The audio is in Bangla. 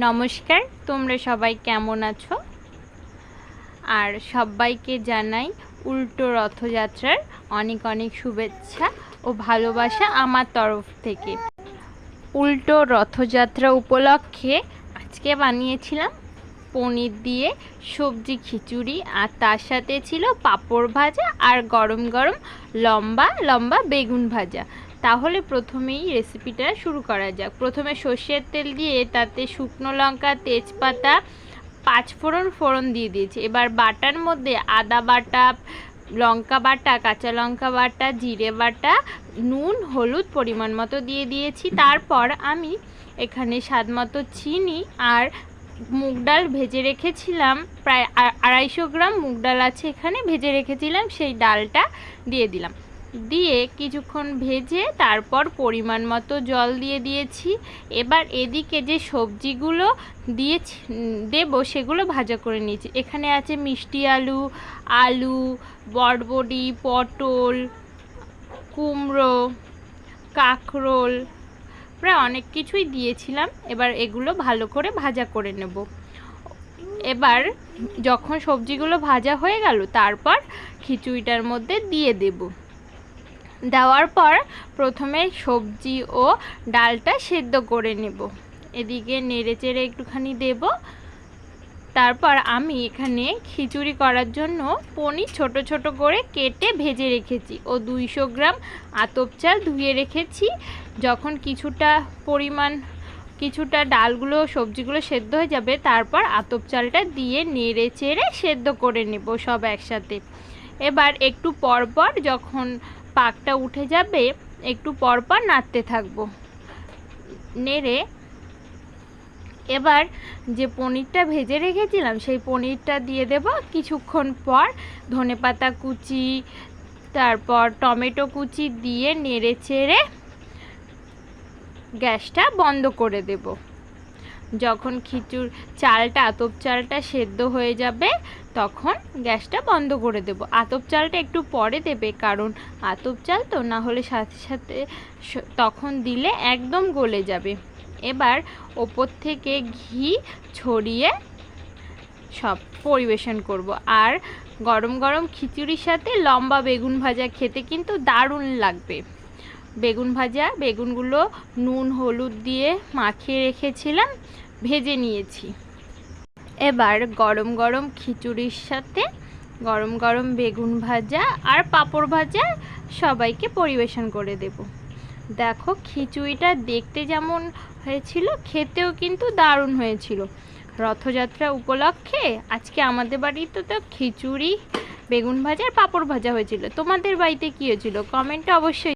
নমস্কার, তোমরা সবাই কেমন আছো? আর সবাইকে জানাই উল্টো রথযাত্রার অনেক অনেক শুভেচ্ছা ও ভালোবাসা আমার তরফ থেকে। উল্টো রথযাত্রা উপলক্ষে আজকে বানিয়েছিলাম পনির দিয়ে সবজি খিচুড়ি, আর তার সাথে ছিল পাঁপড় ভাজা আর গরম গরম লম্বা লম্বা বেগুন ভাজা। তাহলে প্রথমেই রেসিপিটা শুরু করা যাক। প্রথমে সর্ষের তেল দিয়ে তাতে শুকনো লঙ্কা, তেজপাতা পাঁচ ফোড়ন ফোড়ন দিয়ে দিয়েছি। এবার বাটার মধ্যে আদা বাটা, লঙ্কা বাটা, কাঁচা লঙ্কা বাটা, জিরে বাটা, নুন, হলুদ পরিমাণ মতো দিয়ে দিয়েছি। তারপর আমি এখানে স্বাদ মতো চিনি আর মুগ ডাল ভেজে রেখেছিলাম। প্রায় আড়াইশো গ্রাম মুগ ডাল আছে এখানে, ভেজে রেখেছিলাম, সেই ডালটা দিয়ে দিলাম। দিয়ে কিছুক্ষণ ভেজে তারপর পরিমাণ মতো জল দিয়ে দিয়েছি। এবার এদিকে যে সবজিগুলো দিয়েছি দেবো সেগুলো ভাজা করে নিয়েছি। এখানে আছে মিষ্টি আলু আলু বটবডি পটল, কুমড়ো, কাঁকরোল, প্রায় অনেক কিছুই দিয়েছিলাম। এবার এগুলো ভালো করে ভাজা করে নেব। এবার যখন সবজিগুলো ভাজা হয়ে গেল, তারপর খিচুড়িটার মধ্যে দিয়ে দেব। দেওয়ার পর প্রথমে সবজি ও ডালটা সেদ্ধ করে নেব। এদিকে নেড়ে চেড়ে একটুখানি দেব। তারপর আমি এখানে খিচুড়ি করার জন্য পনির ছোট ছোট করে কেটে ভেজে রেখেছি ও দুইশো গ্রাম আতপ চাল ধুয়ে রেখেছি। যখন কিছুটা পরিমাণ, কিছুটা ডালগুলো, সবজিগুলো সেদ্ধ হয়ে যাবে, তারপর আতপ চালটা দিয়ে নেড়ে চেড়ে সেদ্ধ করে নেব সব একসাথে। এবার একটু পরপর যখন পাকটা উঠে যাবে, একটু পরপর নাড়তে থাকব। নেড়ে এবার যে পনিরটা ভেজে রেখেছিলাম, সেই পনিরটা দিয়ে দেব। কিছুক্ষণ পর ধনেপাতা কুচি, তারপর টমেটো কুচি দিয়ে নেড়ে চেড়ে গ্যাসটা বন্ধ করে দেব। যখন খিচুর চালটা, আতপ চালটা সেদ্ধ হয়ে যাবে, তখন গ্যাসটা বন্ধ করে দেব। আতপ চালটা একটু পরে দেবে, কারণ আতপ চাল তো না হলে সাথে সাথে তখন দিলে একদম গলে যাবে। এবার ওপর থেকে ঘি ছড়িয়ে সব পরিবেশন করব। আর গরম গরম খিচুড়ির সাথে লম্বা বেগুন ভাজা খেতে কিন্তু দারুণ লাগবে। বেগুন ভাজা, বেগুনগুলো নুন, হলুদ দিয়ে মাখিয়ে রেখেছিলাম, ভেজে নিয়েছি। এবার গরম গরম খিচুড়ির সাথে গরম গরম বেগুন ভাজা আর পাঁপড় ভাজা সবাইকে পরিবেশন করে দেব। দেখো খিচুড়িটা দেখতে যেমন হয়েছিল, খেতেও কিন্তু দারুণ হয়েছিল। রথযাত্রা উপলক্ষে আজকে আমাদের বাড়িতে তো খিচুড়ি, বেগুন ভাজা আর পাঁপড় ভাজা হয়েছিল। তোমাদের বাড়িতে কী হয়েছিল? কমেন্টে অবশ্যই